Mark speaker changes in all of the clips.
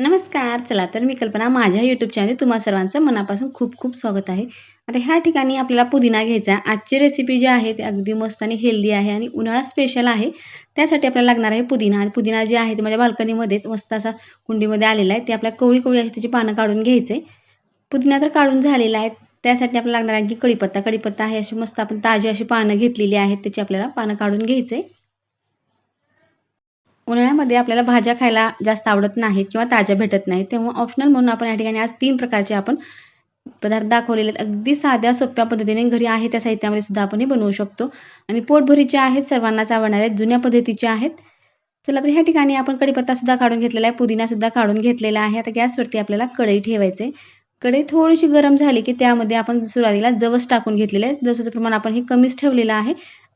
Speaker 1: नमस्कार चला तर मी कल्पना माझ्या यूट्यूब चॅनल तुम्हा सर्वांचं मनापासून खूप खूप स्वागत आहे. आता ह्या ठिकाणी आपल्याला पुदिना घ्यायचा आहे. आजची रेसिपी जी आहे ती अगदी मस्त आणि हेल्दी आहे आणि उन्हाळा स्पेशल आहे. त्यासाठी आपल्याला लागणार आहे पुदिना. आणि पुदिना जे आहे ते माझ्या बाल्कनीमध्येच मस्त असा कुंडीमध्ये आलेला आहे. ते आपल्या कोवळी कोवळी अशी त्याची पानं काढून घ्यायचे. पुदिना तर काढून झालेला आहे. त्यासाठी आपल्याला लागणार आहे की कढीपत्ता. कढीपत्ता आहे अशी मस्त आपण ताजी अशी पानं घेतलेली आहेत. त्याची आपल्याला पानं काढून घ्यायचे. उन्हाळ्यामध्ये आपल्याला भाज्या खायला जास्त आवडत नाहीत किंवा ताज्या भेटत नाहीत. तेव्हा ऑप्शनल म्हणून आपण या ठिकाणी आज तीन प्रकारचे आपण पदार्थ दाखवलेले आहेत. अगदी साध्या सोप्या पद्धतीने घरी आहे त्या साहित्यामध्ये सुद्धा आपण हे बनवू शकतो. आणि पोटभरीचे आहेत सर्वांनाच आवडणारे जुन्या पद्धतीचे आहेत. चला तर ह्या ठिकाणी आपण कढीपत्तासुद्धा काढून घेतलेला आहे. पुदिनासुद्धा काढून घेतलेला आहे. आता गॅसवरती आपल्याला कढई ठेवायचे कढई थोडीशी गरम झाली की त्यामध्ये आपण सुरुवातीला जवस टाकून घेतलेलं आहे. जवसाचं प्रमाण आपण हे कमीच ठेवलेलं आहे.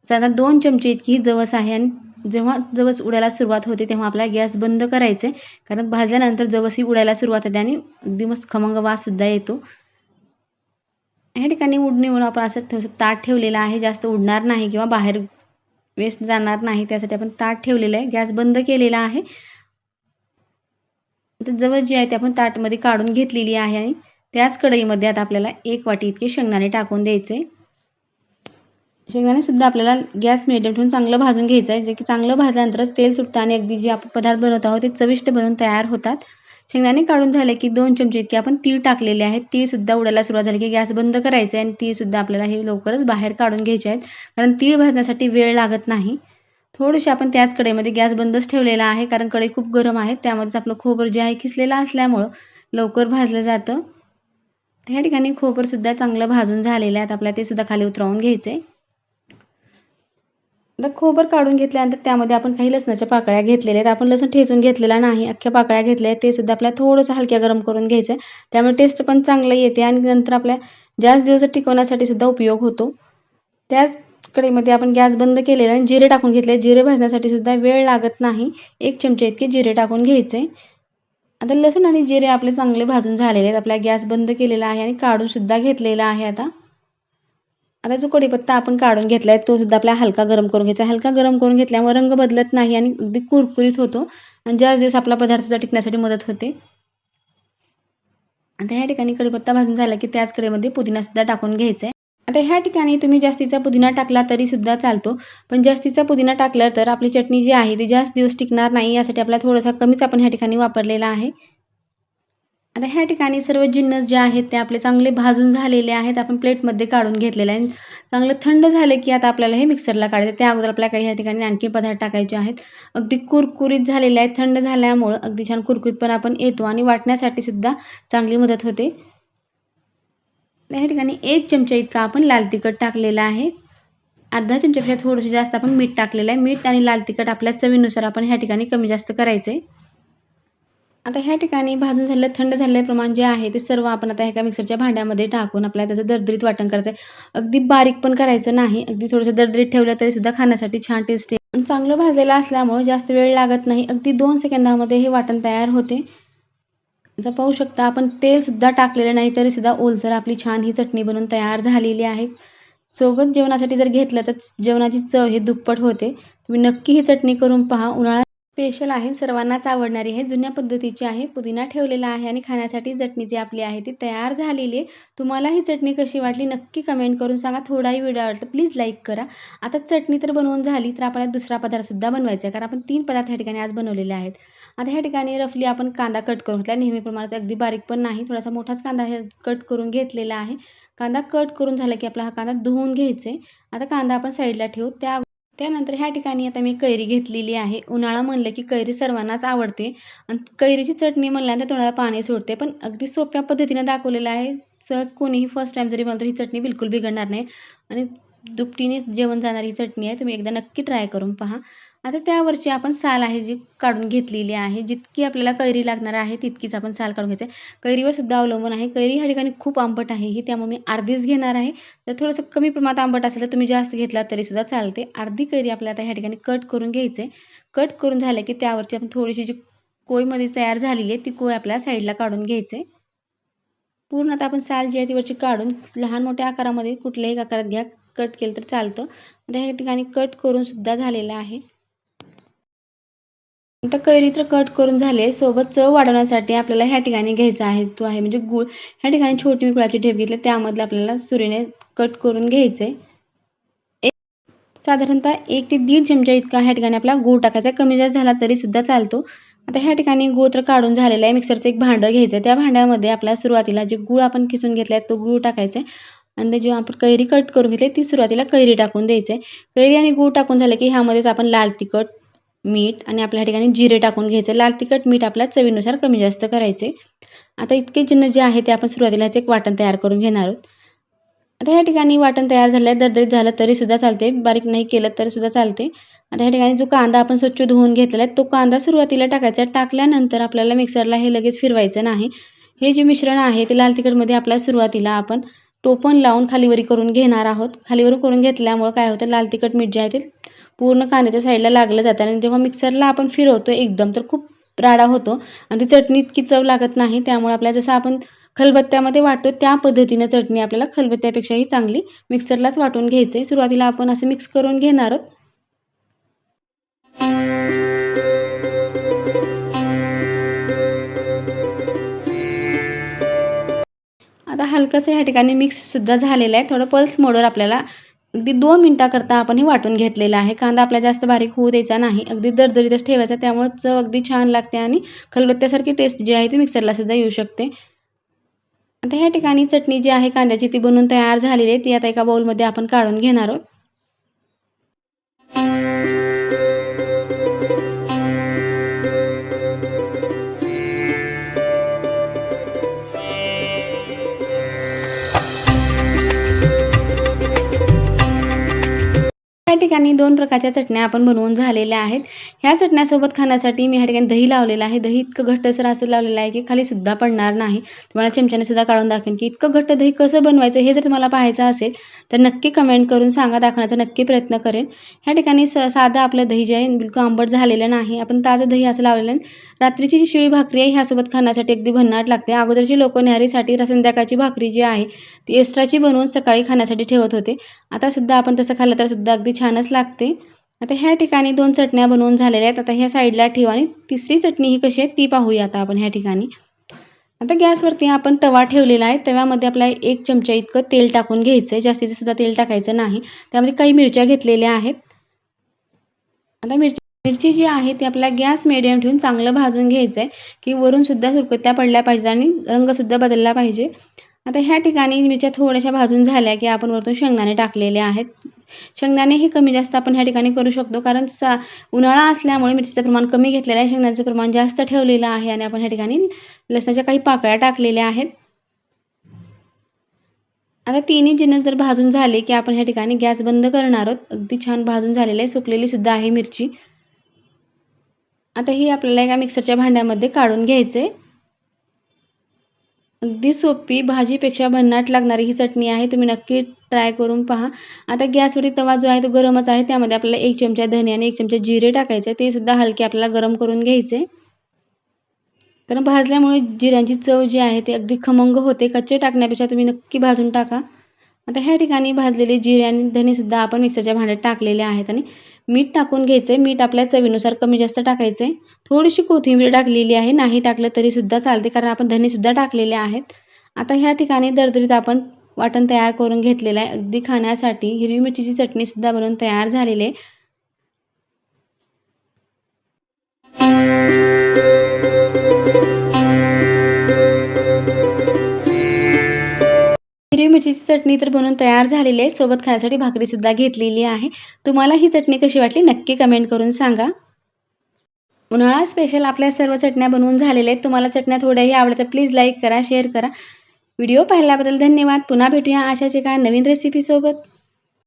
Speaker 1: साधारण दोन चमचे इतकी ही जवस आहे आणि जेव्हा जवस उडायला सुरुवात होते तेव्हा आपला गॅस बंद करायचे. कारण भाजल्यानंतर जवस ही उडायला सुरुवात होते आणि अगदी मस्त खमंग वाससुद्धा येतो. ह्या ठिकाणी उडणे म्हणून आपण असं थोडंसं ताट ठेवलेलं आहे जास्त उडणार नाही किंवा बाहेर वेस्ट जाणार नाही त्यासाठी आपण ताट ठेवलेलं आहे. गॅस बंद केलेला आहे. तर जवस जी आहे ते आपण ताटमध्ये काढून घेतलेली आहे आणि त्याच कढईमध्ये आता आपल्याला एक वाटी इतके शेंगदाणे टाकून द्यायचे. शेंगदाणे सुद्धा आपल्याला गॅस मिडियम ठेवून चांगलं भाजून घ्यायचं आहे. जे की चांगलं भाजल्यानंतरच तेल सुटतं आणि अगदी जे आपण पदार्थ बनवत आहोत ते चविष्ट बनवून तयार होतात. शेंगदाणे काढून झाले की दोन चमचे इतके आपण तीळ टाकलेले आहेत. तीळसुद्धा उडायला सुरुवात झाली की गॅस बंद करायचे आणि तीळसुद्धा आपल्याला हे लवकरच बाहेर काढून घ्यायचे आहेत. कारण तीळ भाजण्यासाठी वेळ लागत नाही. थोडेसे आपण त्याच कडेमध्ये गॅस बंदच ठेवलेला आहे. कारण कडे खूप गरम आहे. त्यामध्येच आपलं खोबर जे आहे खिसलेलं असल्यामुळं लवकर भाजलं जातं. त्या ठिकाणी खोबरसुद्धा चांगलं भाजून झालेलं आहे. आपल्याला ते सुद्धा खाली उतरवून घ्यायचं आहे तर खोबर काढून घेतल्यानंतर त्यामध्ये आपण काही लसणाच्या पाकळ्या घेतलेल्या आहेत. आपण लसण ठेचून घेतलेला नाही. अख्ख्या पाकळ्या घेतल्या आहेत. ते सुद्धा आपल्याला थोडंसं हलक्या गरम करून घ्यायचं आहे त्यामुळे टेस्ट पण चांगलं येते आणि नंतर आपल्या जास्त दिवस टिकवण्यासाठी सुद्धा उपयोग होतो. त्याच कढईमध्ये आपण गॅस बंद केलेला आणि जिरे टाकून घेतले. जिरे भाजण्यासाठी सुद्धा वेळ लागत नाही. एक चमचे इतके जिरे टाकून घ्यायचे. आता लसूण आणि जिरे आपले चांगले भाजून झालेले आहेत. आपला गॅस बंद केलेला आहे आणि काढून सुद्धा घेतलेला आहे आता. आता जो कढीपत्ता आपण काढून घेतला आहे तो सुद्धा आपल्याला हलका गरम करून घ्यायचा. हलका गरम करून घेतल्यामुळे रंग बदलत नाही आणि अगदी कुरकुरीत होतो. आणि जास्त दिवस आपला पदार्थ सुद्धा टिकण्यासाठी मदत होते. आता ह्या ठिकाणी कढीपत्ता भाजून झाला की त्याच कडेमध्ये पुदिना सुद्धा टाकून घ्यायचा आहे आता ह्या ठिकाणी तुम्ही जास्तीचा पुदिना टाकला तरी सुद्धा चालतो. पण जास्तीचा पुदिना टाकला तर आपली चटणी जी आहे ती जास्त दिवस टिकणार नाही यासाठी आपल्याला थोडासा कमीच आपण ह्या ठिकाणी वापरलेला आहे. आता ह्या ठिकाणी सर्व जिन्नस जे आहेत ते आपले चांगले भाजून झालेले आहेत आपण प्लेटमध्ये काढून घेतलेले आहे. चांगलं थंड झालं की आता आपल्याला हे मिक्सरला काढायचं. त्या अगोदर आपल्याला काही ह्या ठिकाणी आणखी पदार्थ टाकायचे आहेत. अगदी कुरकुरीत झालेले आहेत. थंड झाल्यामुळं अगदी छान कुरकुरीत पण आपण येतो आणि वाटण्यासाठी सुद्धा चांगली मदत होते. ह्या ठिकाणी एक चमचा इतका आपण लाल तिखट टाकलेला आहे. अर्धा चमच्यापेक्षा थोडंसं जास्त आपण मीठ टाकलेलं आहे. मीठ आणि लाल तिखट आपल्या चवीनुसार आपण ह्या ठिकाणी कमी जास्त करायचं आहे आता ह्या ठिकाणी भाजून झालेलं थंड झालेलं प्रमाण जे आहे ते सर्व आपण आता एका मिक्सरच्या भांड्यामध्ये टाकून आपल्याला त्याचं दरदरीत वाटण करायचं आहे अगदी बारीक पण करायचं नाही. अगदी थोडंसं दरदरीत ठेवलं तरी सुद्धा खाण्यासाठी छान टेस्ट आहे. चांगलं भाजलेलं असल्यामुळे जास्त वेळ लागत नाही. अगदी दोन सेकंदामध्ये हे वाटण तयार होते. आता पाहू शकता आपण तेलसुद्धा टाकलेलं नाही तरी सुद्धा ओलसर आपली छान ही चटणी बनवून तयार झालेली आहे. सोबत जेवणासाठी जर घेतलं तर जेवणाची चव हे दुप्पट होते. तुम्ही नक्की ही चटणी करून पहा. उन्हाळा स्पेशल आहे. सर्वांनाच आवडणारी आहे जुन्या पद्धतीची आहे. पुदिना ठेवलेला आहे आणि खाण्यासाठी चटणी जी आपली आहे ती तयार झालेली आहे. तुम्हाला ही चटणी कशी वाटली नक्की कमेंट करून सांगा. थोडाही व्हिडिओ आवडतो प्लीज लाईक करा. आता चटणी तर बनवून झाली तर आपल्याला दुसरा पदार्थसुद्धा बनवायचा आहे. कारण आपण तीन पदार्थ ह्या ठिकाणी आज बनवलेले आहेत. आता ह्या ठिकाणी रफली आपण कांदा कट करून घेतला. नेहमीप्रमाणे अगदी बारीक पण नाही. थोडासा मोठाच कांदा हे कट करून घेतलेला आहे. कांदा कट करून झाला की आपला हा कांदा धुवून घ्यायचा आहे. आता कांदा आपण साईडला ठेवू. त्या त्यानंतर ह्या ठिकाणी आता मी कैरी घेतलेली आहे. उन्हाळा म्हणलं की कैरी सर्वांनाच आवडते. आणि कैरीची चटणी म्हणल्यानंतर थोडा पाणी सोडते. पण अगदी सोप्या पद्धतीने दाखवलेलं आहे. सहज कोणीही फर्स्ट टाईम जरी म्हणतो ही चटणी बिलकुल बिघडणार नाही. आणि दुपटीने जेवण जाणारी चटणी आहे तुम्ही एकदा नक्की ट्राय करून पहा. आता त्यावरची आपण साल आहे जी काढून घेतलेली आहे जितकी आपल्याला कैरी लागणार आहे तितकीच आपण साल काढून घ्यायचं आहे. कैरीवर सुद्धा अवलंबून आहे. कैरी ह्या ठिकाणी खूप आंबट आहे ही त्यामुळे मी अर्धीच घेणार आहे. तर थोडंसं कमी प्रमाणात आंबट असेल तर तुम्ही जास्त घेतला तरीसुद्धा चालते. अर्धी कैरी आपल्याला आता ह्या ठिकाणी कट करून घ्यायचे कट करून झालं की त्यावरची आपण थोडीशी जी कोयमध्ये तयार झालेली आहे ती कोय आपल्याला साईडला काढून घ्यायचे पूर्ण आता आपण साल जी आहे ती वरची काढून लहान मोठ्या आकारामध्ये कुठल्याही आकारात घ्या. कट केलं तर चालतं. आता ह्या ठिकाणी कट करून सुद्धा झालेलं आहे. आता कैरी तर कट करून झाले. सोबत चव वाढवण्यासाठी आपल्याला ह्या ठिकाणी घ्यायचा आहे तो आहे म्हणजे गूळ. ह्या ठिकाणी छोटी मी गुळाची ढेप घेतली त्यामधले आपल्याला सुरीने कट करून घ्यायचे एक साधारणतः एक ते दीड चमचा इतका ह्या ठिकाणी आपला गूळ टाकायचा. कमी जास्त झाला तरी सुद्धा चालतो. आता ह्या ठिकाणी गूळ तर काढून झालेला आहे. मिक्सरचं एक भांडं घ्यायचं त्या भांड्यामध्ये आपल्या सुरुवातीला जे गूळ आपण किसून घेतला आहे तो गूळ टाकायचा आहे आणि जेव्हा आपण कैरी कट करून घेतली ती सुरुवातीला कैरी टाकून द्यायचं. आहे कैरी आणि गूळ टाकून झालं की ह्यामध्येच आपण लाल तिखट मीठ आणि आपल्या ठिकाणी जिरे टाकून घ्यायचं. लाल तिखट मीठ आपल्या चवीनुसार कमी जास्त करायचे. आता इतके चिन्ह जे आहे ते आपण सुरुवातीलाच एक वाटण तयार करून घेणार आहोत. आता ह्या ठिकाणी वाटण तयार झालं आहे दरदरीत झालं तरीसुद्धा चालते. बारीक नाही केलं तरीसुद्धा चालते. आता ह्या ठिकाणी जो कांदा आपण स्वच्छ धुवून घेतलेला आहे तो कांदा सुरुवातीला टाकायचा. टाकल्यानंतर आपल्याला मिक्सरला हे लगेच फिरवायचं नाही. हे जे मिश्रण आहे ते लाल तिखटमध्ये आपल्या सुरुवातीला आपण टोपण लावून खालीवरी करून घेणार आहोत. खालीवर करून घेतल्यामुळं काय होतं? लाल तिखट मीठ जे आहे ते पूर्ण कांद्याच्या साईडला लागलं जातं. आणि जेव्हा मिक्सरला आपण फिरवतो एकदम तर खूप राडा होतो. आणि ती चटणी इतकी चव लागत नाही. त्यामुळे आपल्याला जसं आपण खलबत्त्यामध्ये वाटतो त्या पद्धतीनं चटणी आपल्याला खलबत्त्यापेक्षाही चांगली मिक्सरलाच वाटून घ्यायचं आहे सुरुवातीला आपण असं मिक्स करून घेणार आहोत. आता हलकंसं ह्या ठिकाणी मिक्ससुद्धा झालेलं आहे. थोडं पल्स मोडवर आपल्याला अगदी दोन मिनटाकरता आपण हे वाटून घेतलेलं आहे. कांदा आपल्याला जास्त बारीक होऊ द्यायचा नाही. अगदी दरदरीतच ठेवायचा त्यामुळे चव अगदी छान लागते आणि खलबत्त्यासारखी टेस्ट जी आहे ती मिक्सरलासुद्धा येऊ शकते. आता ह्या ठिकाणी चटणी जी आहे कांद्याची ती बनवून तयार झालेली आहे. ती आता एका बाउलमध्ये आपण काढून घेणार आहोत. ठिकाणी दोन प्रकारच्या चटण्या आपण बनवून झालेल्या आहेत. ह्या चटण्यासोबत खाण्यासाठी मी ह्या ठिकाणी दही लावलेलं आहे. दही इतकं घट्टसर असं लावलेलं आहे की खाली सुद्धा पडणार नाही. तुम्हाला चमच्याने सुद्धा काढून दाखवेन की इतकं घट्ट दही कसं बनवायचं हे जर तुम्हाला पाहायचं असेल तर नक्की कमेंट करून सांगा. दाखवण्याचा नक्की प्रयत्न करेन. ह्या ठिकाणी स साधं आपलं दही जे आहे बिलकुल आंबट झालेलं नाही. आपण ताजं दही असं लावलेलं आहे. रात्रीची जी शिळी भाकरी आहे ह्यासोबत खाण्यासाठी अगदी भन्नाट लागते. अगोदरची लोक न्याहारीसाठी संध्याकाळची भाकरी जी आहे ती एक्स्ट्राची बनवून सकाळी खाण्यासाठी ठेवत होते. आता सुद्धा आपण तसं खाल्लं तर सुद्धा अगदी छान छानच लागते. आता ह्या ठिकाणी दोन चटण्या बनवून झालेल्या आहेत. आता ह्या साईडला ठेवा आणि तिसरी चटणी ही कशी आहे ती पाहूया आता आपण ह्या ठिकाणी. आता गॅसवरती आपण तवा ठेवलेला आहे. तव्यामध्ये आपल्याला एक चमचा इतकं तेल टाकून घ्यायचं आहे जास्तीचं सुद्धा तेल टाकायचं नाही. त्यामध्ये काही मिरच्या घेतलेल्या आहेत. आता मिरची मिरची जी आहे ती आपल्या गॅस मिडियम ठेवून चांगलं भाजून घ्यायचं आहे की वरूनसुद्धा सुरकत्या पडल्या पाहिजे आणि रंगसुद्धा बदलला पाहिजे. आता ह्या ठिकाणी मिरच्या थोड्याशा भाजून झाल्या की आपण वरतून शेंगदाणे टाकलेले आहेत. शेंगदाणे हे कमी जास्त आपण ह्या ठिकाणी करू शकतो कारण सा उन्हाळा असल्यामुळे मिरचीचं प्रमाण कमी घेतलेलं आहे शेंगदाण्याचं प्रमाण जास्त ठेवलेलं आहे आणि आपण ह्या ठिकाणी लसणाच्या काही पाकळ्या टाकलेल्या आहेत. आता तिन्ही जिन्नस जर भाजून झाले की आपण ह्या ठिकाणी गॅस बंद करणार आहोत. अगदी छान भाजून झालेलं आहे सुकलेली सुद्धा आहे मिरची. आता ही आपल्याला एका मिक्सरच्या भांड्यामध्ये काढून घ्यायचं आहे अगदी सोपी. भाजीपेक्षा भन्नाट लागणारी ही चटणी आहे. तुम्ही नक्की ट्राय करून पहा. आता गॅसवरती तवा जो आहे तो गरमच आहे. त्यामध्ये आपल्याला एक चमचा धने आणि एक चमचा जिरे टाकायचे ते सुद्धा हलके आपल्याला गरम करून घ्यायचे. कारण भाजल्यामुळे जिऱ्यांची चव जी आहे ती अगदी खमंग होते. कच्चे टाकण्यापेक्षा तुम्ही नक्की भाजून टाका. आता ह्या ठिकाणी भाजलेले जिरे आणि धनेसुद्धा आपण मिक्सरच्या भांड्यात टाकलेले आहेत आणि मीठ टाकून घ्यायचं आहे मीठ आपल्या चवीनुसार कमी जास्त टाकायचं आहे थोडीशी कोथिंबीर टाकलेली आहे. नाही टाकलं तरीसुद्धा चालते कारण आपण धनेसुद्धा टाकलेले आहेत. आता ह्या ठिकाणी दरदरीत आपण वाटण तयार करून घेतलेलं आहे. अगदी खाण्यासाठी हिरवी मिरचीची चटणीसुद्धा बनवून तयार झालेली आहे. मिरचीची चटणी तर बनवून तयार झालेली आहे. सोबत खाण्यासाठी भाकरीसुद्धा घेतलेली आहे. तुम्हाला ही चटणी कशी वाटली नक्की कमेंट करून सांगा. उन्हाळा स्पेशल आपल्या सर्व चटण्या बनवून झालेल्या आहेत. तुम्हाला चटण्या थोड्याही आवडतात प्लीज लाईक करा शेअर करा. व्हिडिओ पाहिल्याबद्दल धन्यवाद. पुन्हा भेटूया अशाच एका नवीन रेसिपीसोबत